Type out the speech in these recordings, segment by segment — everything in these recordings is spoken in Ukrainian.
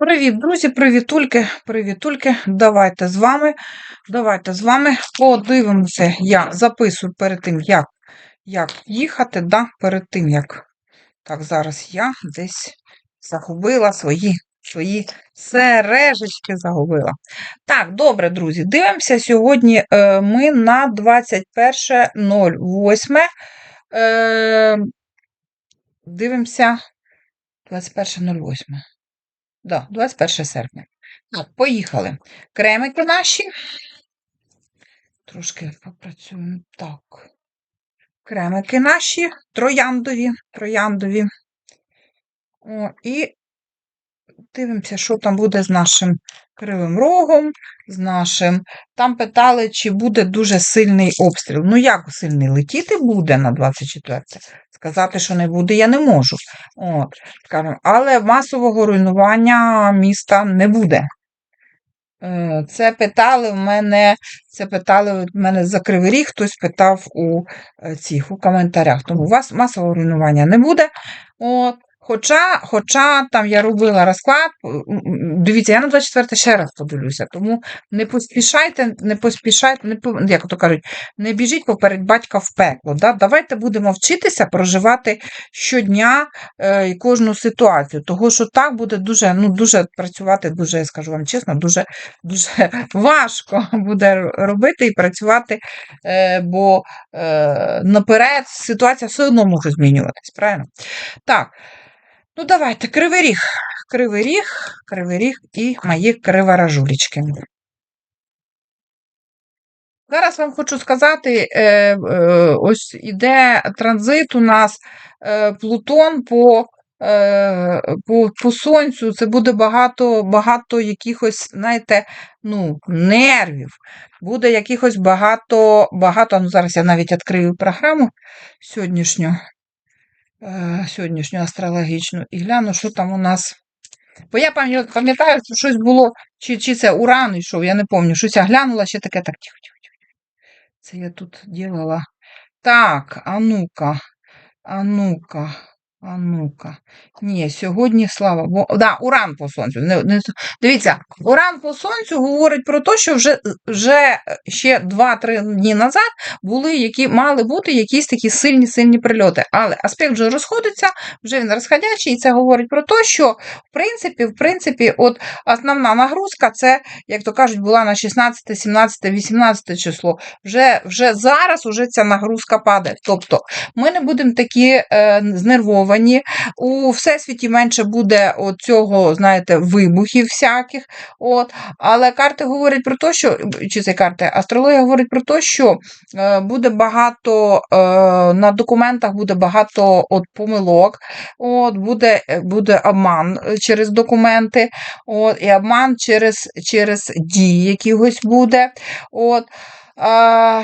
Привіт, друзі, привітульки, привітульки. Давайте з вами. Давайте з вами подивимося. Я записую перед тим, як, як їхати, да, перед тим, як. Так, зараз я десь загубила свої, свої сережечки загубила. Так, добре, друзі, дивимося. Сьогодні е, ми на 21.08. Е, дивимося 21.08. Да, 21 серпня. Так, поїхали. Кремики наші. Трошки попрацюємо. Так. Кремики наші, трояндові, трояндові. О, і дивимося, що там буде з нашим кривим рогом, з нашим. Там питали, чи буде дуже сильний обстріл. Ну, як сильний летіти буде на 24 Сказати, що не буде, я не можу. От, скажімо, але масового руйнування міста не буде. Е, Це питали в мене, це питали в мене за кривий ріг, хтось питав у е, цих у коментарях. Тому у вас масового руйнування не буде. От. Хоча, хоча там я робила розклад, дивіться, я на 24 ще раз подивлюся, тому не поспішайте, не поспішайте, не, як то кажуть, не біжіть поперед батька в пекло. Да? Давайте будемо вчитися проживати щодня е, кожну ситуацію. Того, що так буде дуже, ну, дуже працювати, дуже, скажу вам чесно, дуже, дуже важко буде робити і працювати, е, бо е, наперед ситуація все одно може змінюватись, правильно? Так. Ну, давайте, кривий ріг. Кривий ріг, кривий ріг і мої криворожулечки. Зараз вам хочу сказати, е, е, ось іде транзит у нас е, Плутон по, по, по сонцю. Це буде багато, багато якихось, знаєте, ну, нервів. Буде якихось багато, багато. Ну, зараз я навіть відкрию програму сьогоднішню, е, сьогоднішню астрологічну і гляну, що там у нас. Бо я пам'ятаю, що щось було, чи, чи це уран йшов, я не пам'ятаю, щось я глянула, ще таке так тихо, тихо, тихо. Це я тут делала. Так, а ну-ка, а ну-ка, а ну-ка. Ні, сьогодні слава Богу. Да, уран по сонцю. Не, не, дивіться, уран по сонцю говорить про те, що вже, вже ще 2-3 дні назад були, які мали бути якісь такі сильні сильні прильоти. Але аспект вже розходиться, вже він розходячий, і це говорить про те, що в принципі, в принципі, от основна нагрузка це, як то кажуть, була на 16, 17, 18 число. Вже, вже зараз уже ця нагрузка падає. Тобто ми не будемо такі е, знервовані. У всесвіті менше буде цього, знаєте, вибухів всяких. От. Але карти говорять про те, що чи це карти, астрологія говорить про те, що е, буде багато е, на документах буде багато от помилок, от, буде, е, буде обман через документи, от, і обман через, через дії якихось буде. От. А,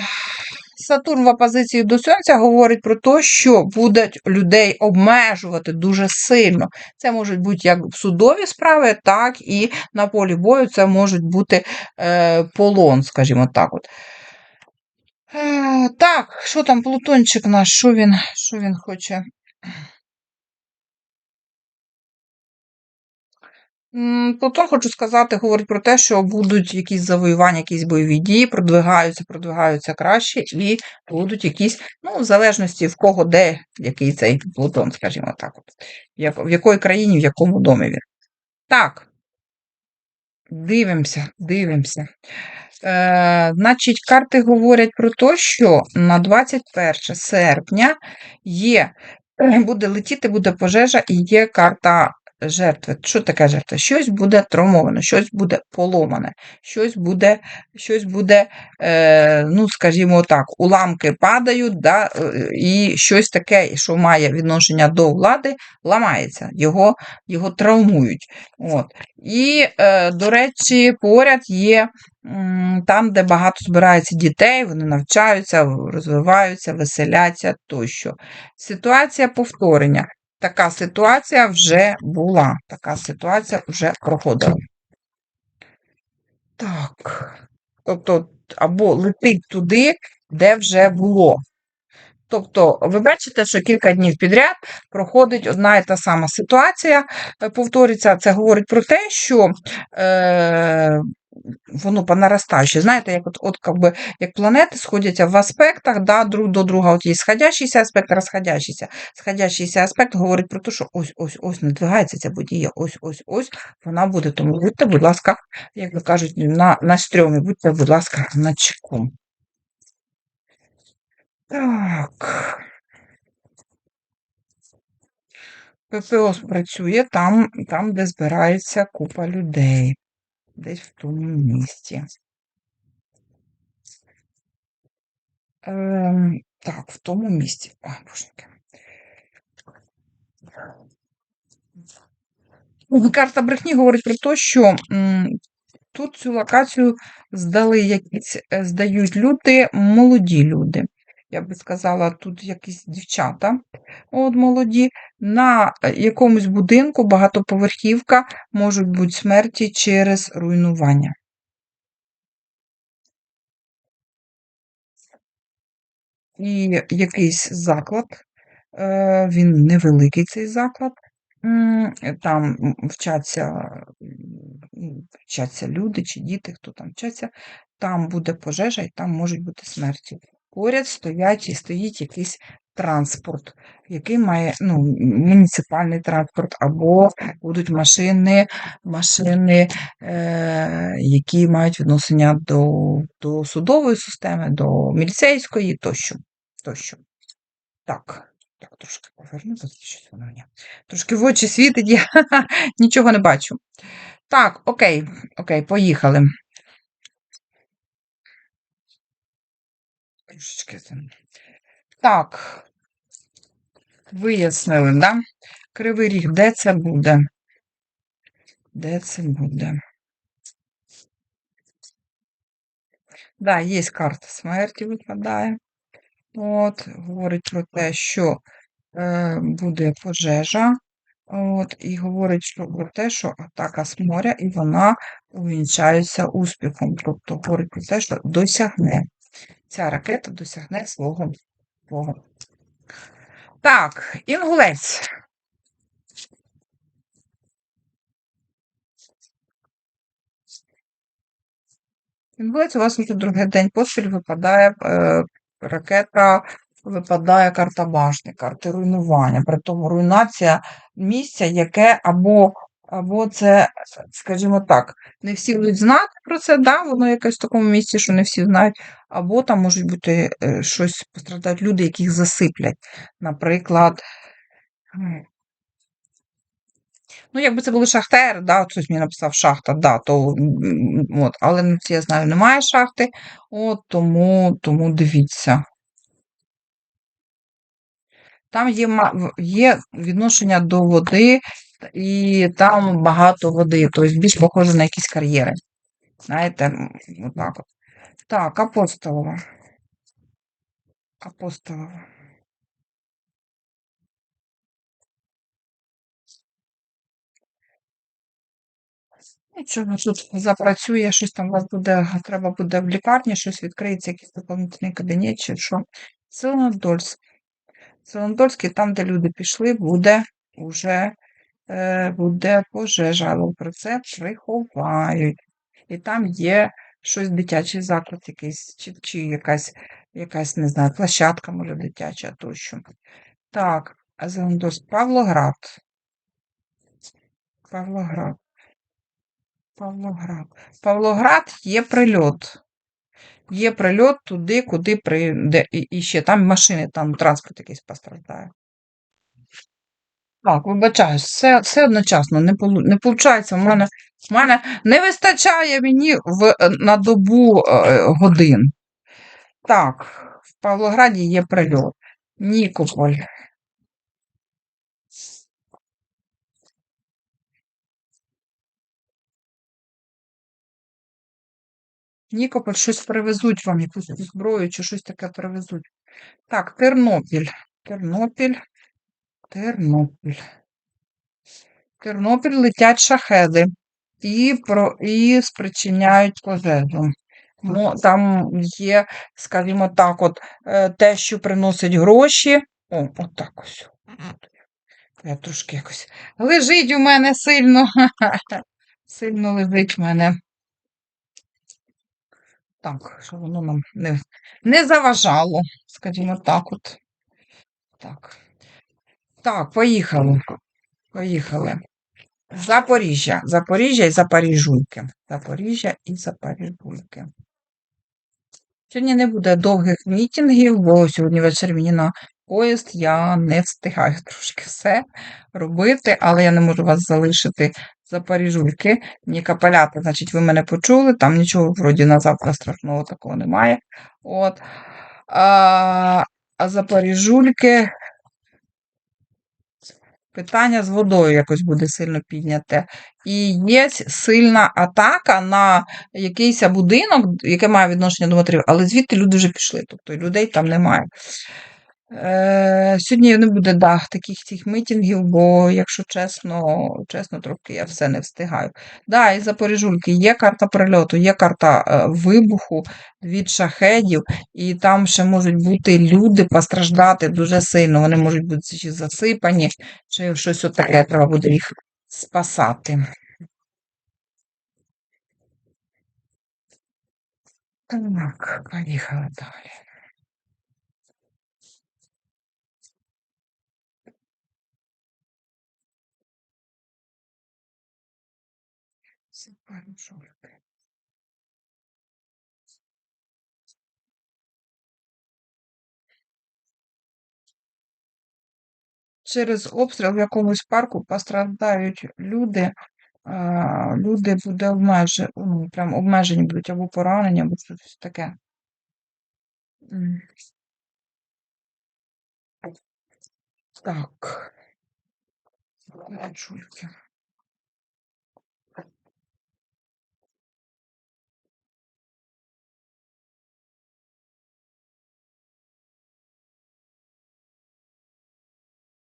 Сатурн в опозиції до Сонця говорить про те, що будуть людей обмежувати дуже сильно. Це можуть бути як судові справи, так і на полі бою це можуть бути е, полон, скажімо так. От. Е, так, що там Плутончик наш, що він, що він хоче? М, Плутон, хочу сказати, говорить про те, що будуть якісь завоювання, якісь бойові дії, продвигаються, продвигаються краще, і будуть якісь, ну, в залежності в кого, де, який цей Плутон, скажімо так. От. В якої країні, в якому домі він. Так. Дивимося, дивимося. Е, значить, карти говорять про те, що на 21 серпня є, буде летіти, буде пожежа і є карта жертви. Що таке жертва? Щось буде травмоване, щось буде поломане, щось буде, щось буде е, ну, скажімо так, уламки падають, да, е, і щось таке, що має відношення до влади, ламається, його, його травмують. От. І, е, до речі, поряд є там, де багато збирається дітей, вони навчаються, розвиваються, веселяться тощо. Ситуація повторення. Така ситуація вже була, така ситуація вже проходила. Так. Тобто, або летить туди, де вже було. Тобто, ви бачите, що кілька днів підряд проходить одна і та сама ситуація, е, повторюється. Це говорить про те, що е, воно по наростаючій. Знаєте, як от, от как як планети сходяться в аспектах да, друг до друга. От є сходящийся аспект, розходящийся. Сходящийся аспект говорить про те, що ось ось ось надвигається ця подія, ось ось ось вона буде. Тому будьте, будь ласка, як ви кажуть, на, на стрьомі, будьте, будь ласка, на чеку. Так. ППО працює там, там, де збирається купа людей. Десь в тому місці. Ем, так, в тому місці. Ой, боженьки. Карта брехні говорить про те, що тут цю локацію здали якісь, е, здають люди, молоді люди. Я би сказала, тут якісь дівчата от молоді. На е, якомусь будинку багатоповерхівка можуть бути смерті через руйнування. І якийсь заклад, е, він невеликий цей заклад, там вчаться, вчаться люди чи діти, хто там вчаться, там буде пожежа і там можуть бути смерті. Поряд стоять і стоїть якийсь транспорт, який має ну, муніципальний транспорт, або будуть машини, машини, е, які мають відношення до, до судової системи, до міліцейської тощо. тощо. Так, так, трошки поверну, щось воно мені. Трошки в очі світить, я нічого не бачу. Так, окей, окей, поїхали. Трошечки там. Так. Вияснили, да? Кривий ріг, де це буде? Де це буде? Да, є карта смерті випадає. От, говорить про те, що е, буде пожежа. От, І говорить про те, що атака з моря, і вона увінчається успіхом. Тобто говорить про те, що досягне. Ця ракета досягне свого свого. Так, інгулець. Інгулець у вас вже другий день поспіль випадає е, ракета, випадає карта башни, карти руйнування. При тому руйнація місця, яке або або це, скажімо так, не всі будуть знати про це, да, воно якесь в такому місці, що не всі знають, або там можуть бути е, щось пострадають люди, яких засиплять. Наприклад, Ну, якби це були шахтери, да, хтось мені написав шахта, да, то, от, але я знаю, немає шахти, от, тому, тому дивіться. Там є, є відношення до води, і там багато води, тобто більш похоже на якісь кар'єри. Знаєте, отак от. Так, апостолова. Апостолова. Нічого тут запрацює, щось там у вас буде, треба буде в лікарні, щось відкриється, якийсь доповнительний кабінет чи що. Селенодольськ. Селенодольський, там, де люди пішли, буде вже е, буде пожежа, але про це приховають. І там є щось дитячий заклад, якийсь, чи, чи якась, якась, не знаю, площадка, може, дитяча тощо. Так, а Зелендольськ, Павлоград. Павлоград. Павлоград. Павлоград є прильот. Є прильот туди, куди прийде. І ще там машини, там транспорт якийсь постраждає. Так, вибачаюсь, все все одночасно не виходить. У мене у мене не вистачає мені в, на добу е, годин. Так, в Павлограді є прильот. Нікополь. Нікополь щось привезуть вам, якусь зброю чи щось таке привезуть. Так, Тернопіль. Тернопіль. Тернопіль. Тернопіль летять шахеди і про, і спричиняють пожежу. Ну, там є, скажімо так, от е, те, що приносить гроші. О, от так ось. Я трошки якось. Лежить у мене сильно. Сильно лежить в мене. Так, щоб воно нам не, не заважало, скажімо так от. Так. Так, поїхали. Поїхали. Запоріжжя. Запоріжжя і Запоріжульки. Запоріжжя і Запоріжульки. Сьогодні не буде довгих мітингів, бо сьогодні ввечері мені на поїзд я не встигаю трошки все робити, але я не можу вас залишити Запоріжульки. Ні капеляти, значить, ви мене почули, там нічого вроді на завтра страшного такого немає. От. А, а Запоріжульки Питання з водою якось буде сильно підняте. І є сильна атака на якийсь будинок, яке має відношення до матерів, але звідти люди вже пішли, тобто людей там немає. Е, Сьогодні не буде да, таких цих митингів, бо, якщо чесно, чесно, трохи я все не встигаю. Да, і Запоріжульки є карта прильоту, є карта е, вибуху від шахедів, і там ще можуть бути люди постраждати дуже сильно. Вони можуть бути чи засипані, чи щось таке, треба буде їх спасати. Так, поїхали далі. Запоріжульки. Через обстріл в якомусь парку постраждають люди, люди буде обмежені, ну, прям обмежені будуть або поранені, або щось таке. Так. Чульки.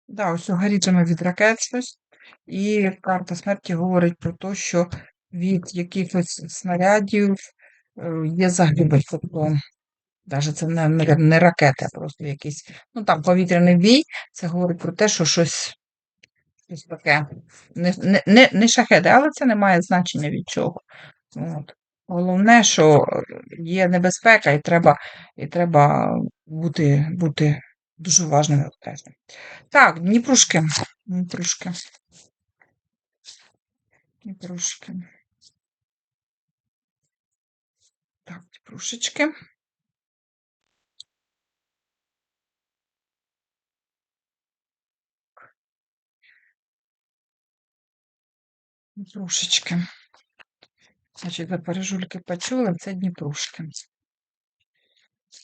Да, ось гаріджами від ракет щось. І карта смерті говорить про те, що від якихось снарядів е, є загибель. Тобто, навіть це не, не, не ракети, а просто якийсь, ну там повітряний бій, це говорить про те, що щось, щось таке. Не, не, не шахеди, але це не має значення від чого. От. Головне, що є небезпека, і треба, і треба бути, бути дуже уважним і обережним. Так, Дніпрушки. Дніпрушки. Дніпрушки. Так, Дніпрушечки. Дніпрушечки. Значить, ви пережульки почули, це Дніпрушки.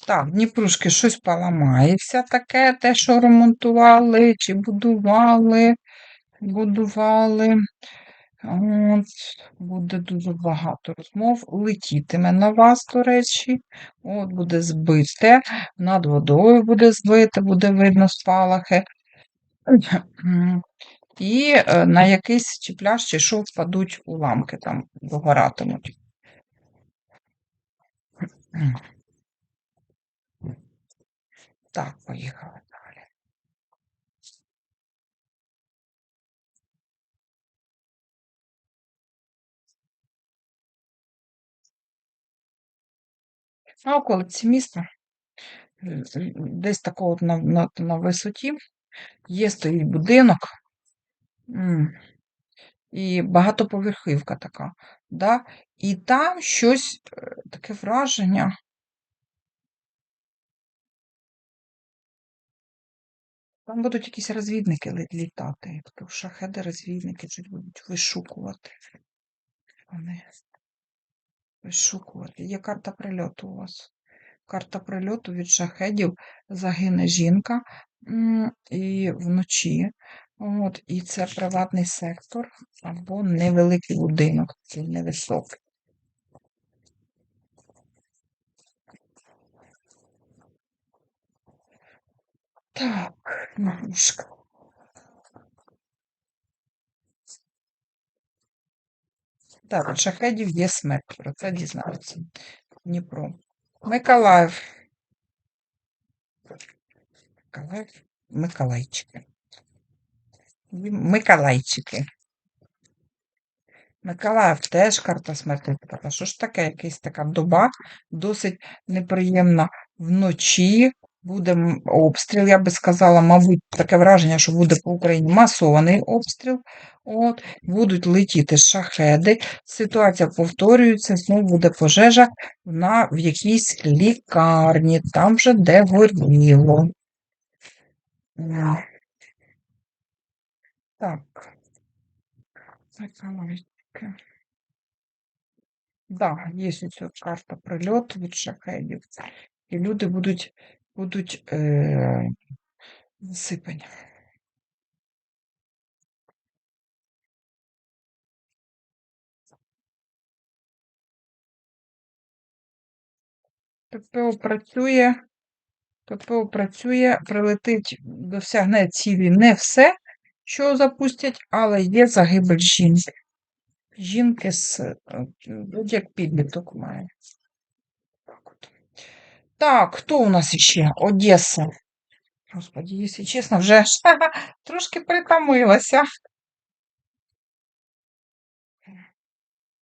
Так, Дніпрушки щось поламається таке, те, що ремонтували, чи будували, будували. От, Буде дуже багато розмов. Летітиме на вас, до речі. От, Буде збите, над водою буде збите, буде видно спалахи. І е, на якийсь чи пляж, чи що впадуть уламки, там догоратимуть. Так, поїхали далі. На околиці міста, десь такого на, на, на висоті, є стоїть будинок. І багатоповерхівка така. Да? І там щось е, таке враження. Там будуть якісь розвідники літати. Тобто шахеди розвідники щось будуть вишукувати. Вони вишукувати. Є карта прильоту у вас. Карта прильоту від шахедів загине жінка і вночі. От, І це приватний сектор або невеликий будинок, такий невисокий. Так, наружка. Так, у шахедів є смерть, про це дізнаються. Дніпро. Миколаїв. Миколаїв. Миколайчики. Миколайчики. Миколаїв теж карта смерті. Що ж таке? Якась така доба досить неприємна вночі. Буде обстріл, я би сказала, мабуть, таке враження, що буде по Україні масований обстріл. От, Будуть летіти шахеди. Ситуація повторюється, знову буде пожежа на, в якійсь лікарні, там же, де горіло. Так. Так, є ось карта прильоту від шахедів. І люди будуть будуть е, засипані. ППО працює, ППО працює, прилетить, досягне цілі не все, що запустять, але є загибель жінки. Жінки з е, як підліток має. Так, хто у нас ще? Одеса. Господи, якщо чесно, вже трошки притомилася.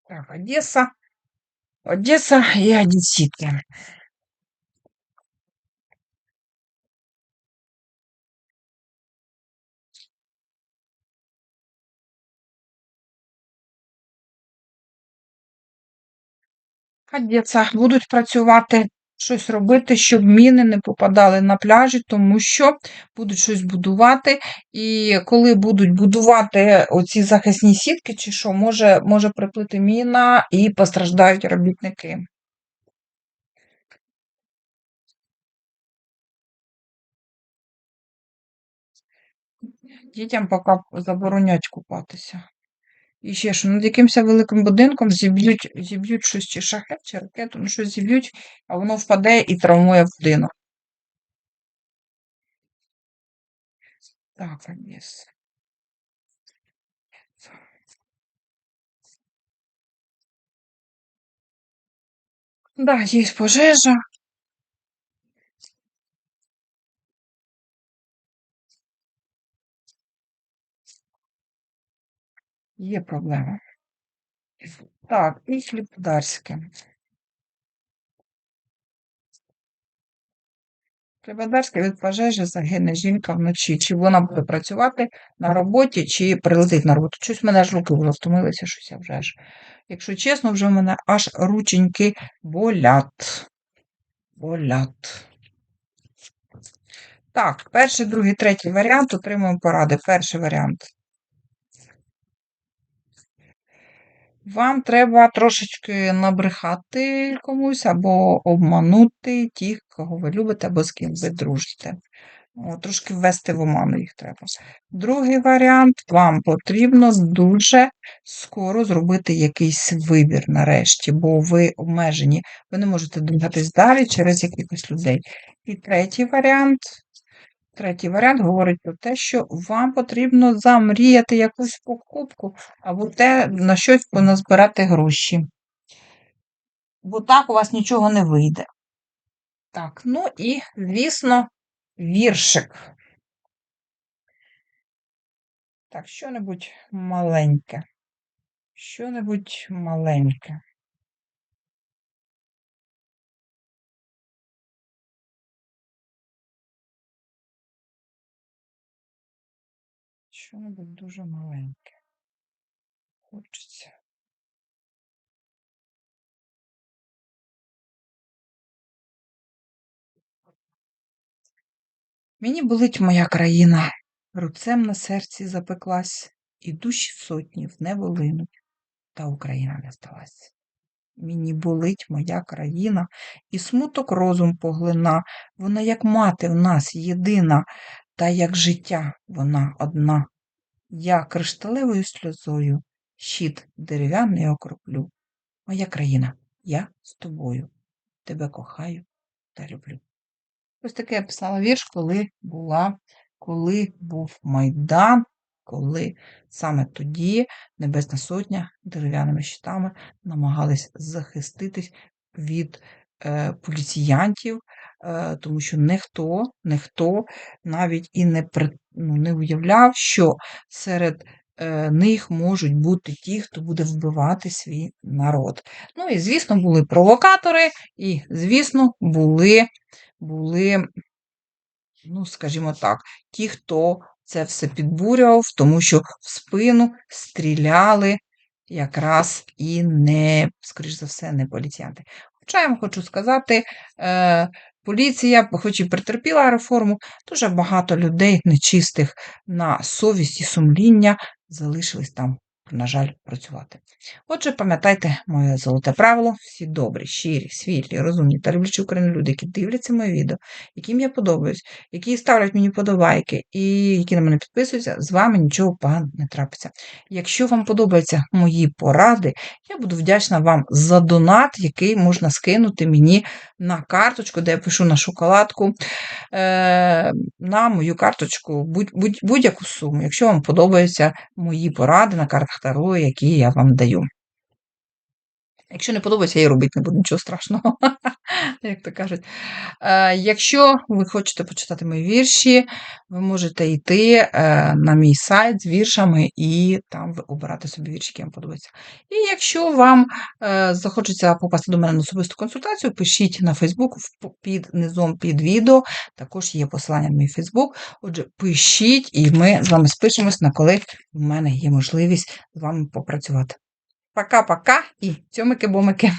Так, Одеса. Одеса і Одесіти. Одеса будуть працювати, щось робити, щоб міни не попадали на пляжі, тому що будуть щось будувати. І коли будуть будувати оці захисні сітки, чи що, може, може приплити міна і постраждають робітники. Дітям поки заборонять купатися. І ще що над якимось великим будинком зіб'ють зіб'ють щось чи шахет, чи ракету, ну щось зіб'ють, а воно впаде і травмує будинок. Так, Одеса. Да, є пожежа. Є проблема. Так, і Хлібодарське. Хлібодарське від пожежі загине жінка вночі. Чи вона буде працювати на роботі, чи прилетить на роботу. Щось в мене аж руки вже втомилися, щось я вже аж. Якщо чесно, вже в мене аж рученьки болять. Болять. Так, перший, другий, третій варіант отримуємо поради. Перший варіант. Вам треба трошечки набрехати комусь або обманути тих, кого ви любите, або з ким ви дружите. О, трошки ввести в оману їх треба. Другий варіант вам потрібно дуже скоро зробити якийсь вибір нарешті, бо ви обмежені, ви не можете двигатись далі через якихось людей. І третій варіант Третій варіант говорить про те, що вам потрібно замріяти якусь покупку або те, на щось поназбирати гроші. Бо так у вас нічого не вийде. Так, ну і, звісно, віршик. Так, що-небудь маленьке. Що-небудь маленьке. Що-небудь дуже маленьке. Хочеться. Мені болить моя країна, руцем на серці запеклась, і душі сотні в небо линуть, та Україна не здалась. Мені болить моя країна, і смуток розум поглина, вона, як мати в нас єдина, та як життя вона одна. Я кришталевою сльозою щит дерев'яний окроплю. Моя країна, я з тобою. Тебе кохаю та люблю. Ось таке я писала вірш, коли була, коли був Майдан, коли саме тоді Небесна Сотня дерев'яними щитами намагались захиститись від е, поліціянтів, тому що ніхто, ніхто навіть і не, ну, не уявляв, що серед е, них можуть бути ті, хто буде вбивати свій народ. Ну і, звісно, були провокатори, і, звісно, були, були ну, скажімо так, ті, хто це все підбурював, тому що в спину стріляли якраз і не, скоріш за все, не поліціянти. Хоча я вам хочу сказати, е, поліція, хоч і претерпіла реформу, дуже багато людей нечистих на совість і сумління залишились там, на жаль, працювати. Отже, пам'ятайте моє золоте правило: всі добрі, щирі, світлі, розумні та люблячі Україну люди, які дивляться моє відео, яким я подобаюсь, які ставлять мені подобайки і які на мене підписуються, з вами нічого поганого не трапиться. Якщо вам подобаються мої поради, я буду вдячна вам за донат, який можна скинути мені на карточку, де я пишу на шоколадку, е, на мою карточку будь, будь, будь-яку суму, якщо вам подобаються мої поради на картах Таро, які я вам даю. Якщо не подобається, я робити не буду, нічого страшного, як то кажуть. Е, якщо ви хочете почитати мої вірші, ви можете йти е, на мій сайт з віршами і там обирати собі вірші, які вам подобаються. І якщо вам е, захочеться попасти до мене на особисту консультацію, пишіть на Фейсбук під низом під відео. Також є посилання на мій Фейсбук. Отже, пишіть, і ми з вами спишемось, на коли в мене є можливість з вами попрацювати. Пока-пока і цьомики-бомики.